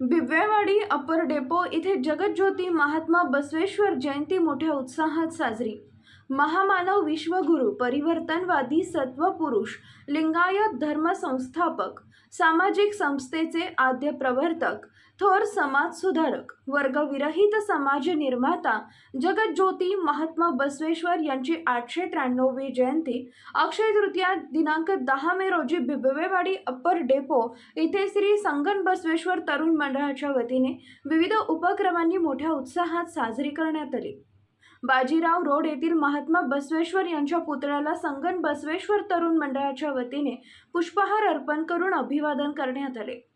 बिबवेवाडी अपर depot इथे जगज्योती महात्मा बसवेश्वर जयंती मोठ्या उत्साहात साजरी. महामानव विश्वगुरु परिवर्तनवादी सत्वपुरुष लिंगायत धर्म संस्थापक सामाजिक संस्थेचे आद्य प्रवर्तक थोर समाज सुधारक वर्गविरहित समाज निर्माता जगज्योती महात्मा बसवेश्वर यांची आठशे त्र्याण्णववी जयंती अक्षय तृतीया दिनांक दहा मे रोजी बिबवेवाडी अप्पर डेपो इथे श्री संगन बसवेश्वर तरुण मंडळाच्या वतीने विविध उपक्रमांनी मोठ्या उत्साहात साजरी करण्यात आली. बाजीराव रोड येथील महात्मा बसवेश्वर यांच्या पुतळ्याला संगन बसवेश्वर तरुण मंडळाच्या वतीने पुष्पहार अर्पण करून अभिवादन करण्यात आले.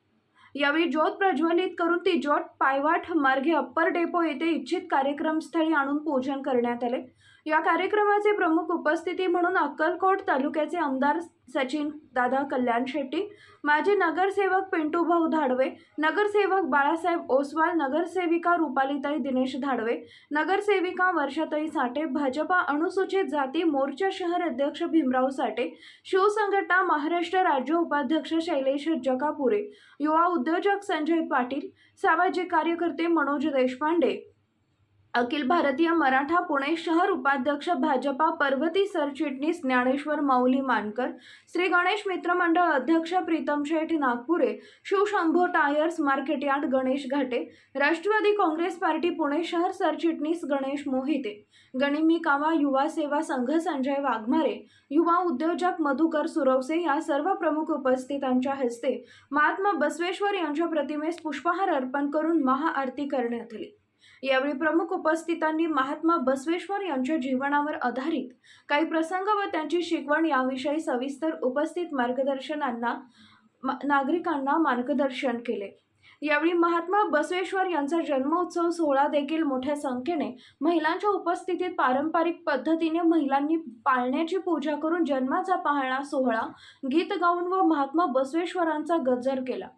यावेळी ज्योत प्रज्वलित करून ती ज्योत पायवाट मार्गे अप्पर डेपो येथे इच्छित कार्यक्रमस्थळी आणून पूजन करण्यात आले. या कार्यक्रमाचे प्रमुख उपस्थिती म्हणून अक्कलकोट तालुक्याचे आमदार सचिन दादा कल्याण शेट्टी माजी नगरसेवक पिंटू भाऊ धाडवे नगरसेवक बाळासाहेब ओसवाल नगरसेविका रुपालीताई दिनेश धाडवे नगरसेविका वर्षाताई साठे भाजपा अनुसूचित जाती मोर्चा शहर अध्यक्ष भीमराव साठे शिवसंघटना महाराष्ट्र राज्य उपाध्यक्ष शैलेश जकापुरे युवा उद्योजक संजय पाटील सामाजिक कार्यकर्ते मनोज देशपांडे अखिल भारतीय मराठा पुणे शहर उपाध्यक्ष भाजपा पर्वती सरचिटणीस ज्ञानेश्वर माऊली मानकर श्री गणेश मित्रमंडळ अध्यक्ष Pritam Sheth Nagpure Shivshambho tyres market yard Ganesh Ghate Rashtrawadi Congress party Pune शहर सरचिटणीस गणेश मोहिते गणिमी कावा युवा सेवा संघ संजय वाघमारे युवा उद्योजक मधुकर सुरवसे या सर्व प्रमुख उपस्थितांच्या हस्ते महात्मा बसवेश्वर यांच्या प्रतिमेस पुष्पहार अर्पण करून महाआरती करण्यात आली. यावेळी प्रमुख उपस्थितांनी महात्मा बसवेश्वर यांच्या जीवनावर आधारित काही प्रसंग व त्यांची शिकवण याविषयी सविस्तर उपस्थित मार्गदर्शनांना नागरिकांना मार्गदर्शन केले. यावेळी महात्मा बसवेश्वर यांचा जन्मोत्सव सोहळा देखील मोठ्या संख्येने महिलांच्या उपस्थितीत पारंपरिक पद्धतीने महिलांनी पाळण्याची पूजा करून जन्माचा पाहणा सोहळा गीत गाऊन व महात्मा बसवेश्वरांचा गजर केला.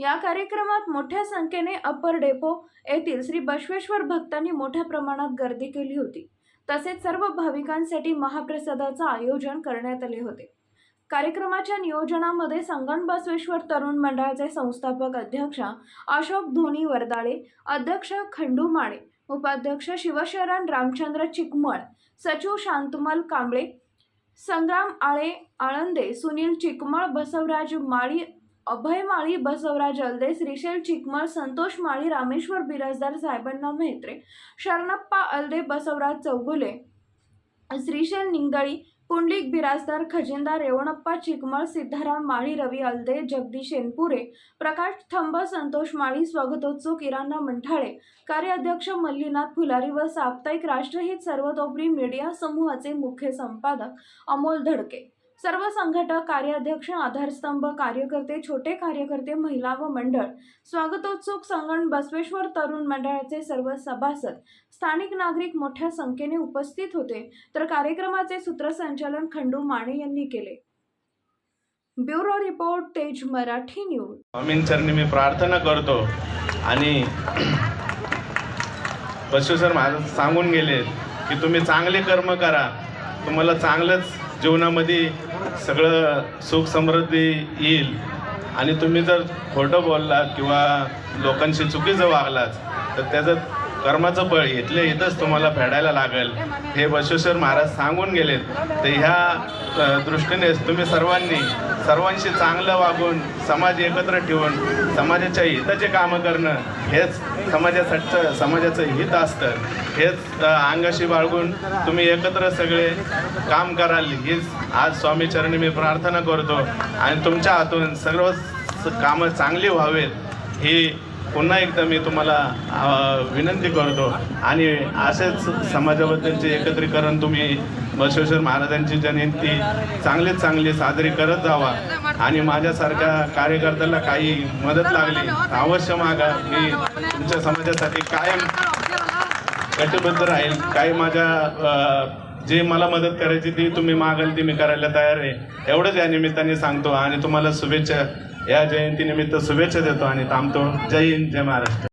या कार्यक्रमात मोठ्या संख्येने अप्पर डेपो येथील श्री बसवेश्वर भक्तांनी मोठ्या प्रमाणात गर्दी केली होती. तसेच सर्व भाविकांसाठी महाप्रसादाचं आयोजन करण्यात आले होते. कार्यक्रमाच्या नियोजनामध्ये संगण बसवेश्वर तरुण मंडळाचे संस्थापक अध्यक्ष अशोक धोनी वरदाळे अध्यक्ष खंडू माळे उपाध्यक्ष शिवशरण रामचंद्र चिकमळ सचिव शांतमल कांबळे संग्राम आळे आळंदे सुनील चिकमळ बसवराज माळी अभय माळी बसवराज अल्दे श्रीशेल चिकमळ संतोष माळी रामेश्वर बिराजदार साहेबांना मेहत्रे शरणप्पा अलदे बसवराज चौगुले श्रीशेल निंगळी पुंडलिक बिराजदार खजिनदार रेवणप्पा चिकमळ सिद्धाराम माळी रवी अलदे जगदीश एनपुरे प्रकाश थंब संतोष माळी स्वागतोत्सव इराणा मंठाळे कार्याध्यक्ष मल्लीनाथ फुलारी व साप्ताहिक राष्ट्रहित सर्वतोपरी मीडिया समूहाचे मुख्य संपादक अमोल धडके. सर्व संघटक कार्याध्यक्ष आधारस्तंभ कार्यकर्ते छोटे कार्यकर्ते महिला व मंडळ स्वागतोत्सुक संगण बसवेश्वर तरुण मंडळाचे सर्व सभासद स्थानिक नागरिक मोठ्या संख्येने उपस्थित होते. तर कार्यक्रमाचे सूत्रसंचालन खंडू माने यांनी केले. ब्युरो रिपोर्ट तेज मराठी न्यूज. स्वामींचरणी मी प्रार्थना करतो. आणि बसू सर माझं सांगून गेले की तुम्ही चांगले कर्म करा. तुम्हाला चांगलंच जीवनामध्ये सगळं सुख समृद्धी येईल. आणि तुम्ही जर खोटं बोललात किंवा लोकांशी चुकीचं वागलात तर त्याचं कर्माचं बळ इथल्या इथंच तुम्हाला फेडायला लागेल. हे बसवेश्वर महाराज सांगून गेलेत. तर ह्या दृष्टीनेच तुम्ही सर्वांनी सर्वांशी चांगलं वागून समाज एकत्र ठेवून समाजाच्या हिताचे कामं करणं हेच समाजासाठीचं समाजाचं हित असतं. हेच अंगाशी बाळगून तुम्ही एकत्र सगळे काम कराल हीच आज स्वामीचरणी मी प्रार्थना करतो. आणि तुमच्या हातून सर्व कामं चांगली व्हावेत ही पुन्हा एकदा मी तुम्हाला विनंती करतो. आणि असेच समाजाबद्दलचे एकत्रीकरण तुम्ही बसवेश्वर महाराजांची जयंती चांगलीच चांगली साजरी करत जावा. आणि माझ्यासारख्या कार्यकर्त्याला काही मदत लागली अवश्य मागा. मी तुमच्या समाजासाठी कायम कटिबद्ध राहील. काही माझ्या जे मला मदत करायची ती तुम्ही मागाल ती मी करायला तयार आहे. एवढंच या निमित्ताने सांगतो. आणि तुम्हाला शुभेच्छा. या जयंतीनिमित्त शुभेच्छा देतो आणि थांबतो. जय हिंद जय महाराष्ट्र.